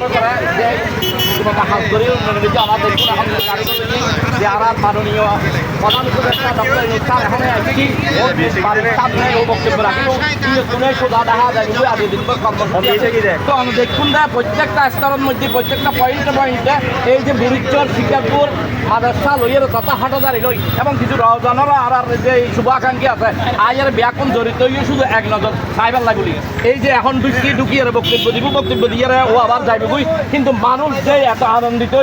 cảm ơn các bạn. তোমাকে হাত ধরে উন্নয়নের দেখুন মাননীয় প্রত্যেকটা মধ্যে, প্রত্যেকটা পয়েন্টে এই যে বুড়িচর লইয়ের তথা হাটাদারি লই এবং কিছু রহজানেরও আর যে শুভাকাঙ্ক্ষী আছে আজের ব্যাকরণ জড়িত শুধু এক নজর, সাইবার লাগুলি। এই যে এখন ঢুকি ঢুকিয়ে বক্তব্য দিব, বক্তব্য দিয়ে ও আবার যাইবে কিন্তু মানুষ যে এত আনন্দিত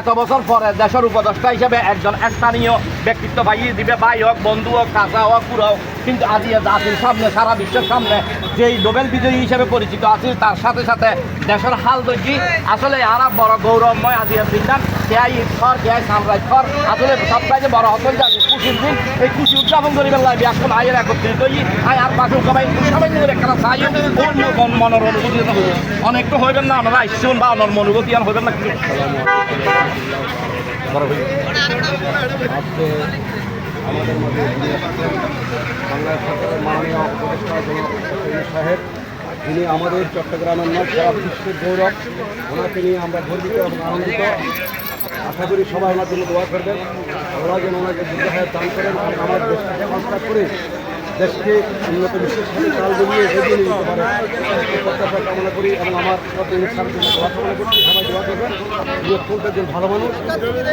এত বছর পরে দেশের উপদেষ্টা হিসেবে একজন স্থানীয় ব্যক্তিত্ব ভাই দিবে। ভাই হোক, বন্ধু হোক কাঁচা হোক পুরা হোক। কিন্তু আজি জাতির সামনে, সারা বিশ্বের সামনে যেই নোবেল বিজয়ী হিসেবে পরিচিত আছে, তার সাথে সাথে দেশের হাল ধরছি আসলে আরা বড় গৌরবময় আজি দিনটা কেয়াই ঈশ্বর কেয়াই সাম্রাজ্যর আসলে সবচাইতে বড় হতন যাবে খুশির দিন, এই খুশি উদযাপন করিবার লাগবে এখন আয়ের একত্রিত হই। আয় আর পাশে সবাই সবাই মিলে একটা চাই। অন্য মন- মনের অনুভূতি। অনেক তো হইবেন না আমরা আসছেন বা অনর অনুভূতি আর হইবেন না। কিছু আজকে আমাদের মধ্যে বাংলাদেশ সরকারের মাননীয় উপদেষ্টা সাহেব, যিনি আমাদের চট্টগ্রামের নয়, সারা বিশ্বের গৌরব, ওনাকে নিয়ে আমরা গর্বিত এবং আনন্দিত। আশা করি সবাই আমার জন্য দোয়া করবেন। ওরা যেন ওনাকে দীর্ঘায় দান করেন আমার দেশকে সংস্কার করে দেশকে উন্নত বিশ্বের সাথে তাল জমিয়ে এগিয়ে নিয়ে যেতে পারে। প্রত্যাশা কামনা করি এবং আমার প্রতিনিধি দোয়া কামনা করছি সবাই দোয়া করবেন। অত্যন্ত একজন ভালো মানুষ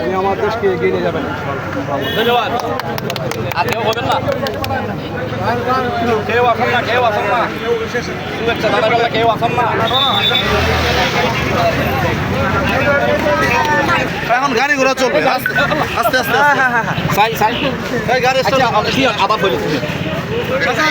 উনি আমার দেশকে এগিয়ে নিয়ে যাবেন ধন্যবাদ। আর কেউ হবেন না? কেউ আসেন না কেউ আসেন না। শুভেচ্ছা দাদা কেউ আসেন না। এখন গাড়ি ঘোড়া চলবে। আস্তে আস্তে আস্তে। সাই সাই এই গাড়ি আচ্ছা আবার কি আবার বলি আচ্ছা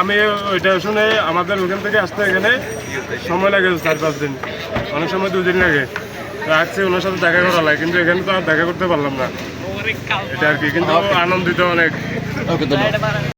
আমি ওইটা শুনে আমাদের ওখান থেকে আসতে এখানে সময় লাগে চার পাঁচ দিন। অনেক সময় দুদিন লাগে। আসছে ওনার সাথে দেখা করা লাগে কিন্তু এখানে তো আর দেখা করতে পারলাম না। এটা আর কি কিন্তু আনন্দিত অনেক। ওকে ধন্যবাদ।